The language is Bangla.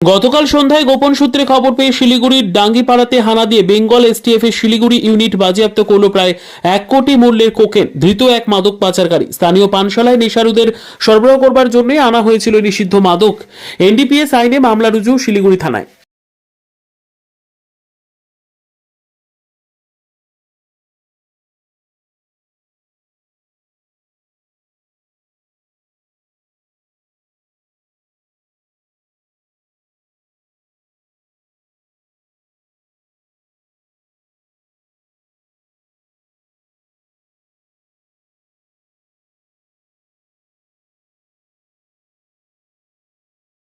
গতকাল সন্ধ্যায় গোপন সূত্রে খবর পেয়ে শিলিগুড়ির ডাঙ্গিপাড়াতে হানা দিয়ে বেঙ্গল এসটিএফ এর শিলিগুড়ি ইউনিট বাজেয়াপ্ত করল প্রায় এক কোটি মূল্যের কোকেন, ধৃত এক মাদক পাচারকারী। স্থানীয় পানশালায় নেশারুদের সরবরাহ করবার জন্য আনা হয়েছিল নিষিদ্ধ মাদক। এনডিপিএস আইনে মামলা রুজু শিলিগুড়ি থানায়।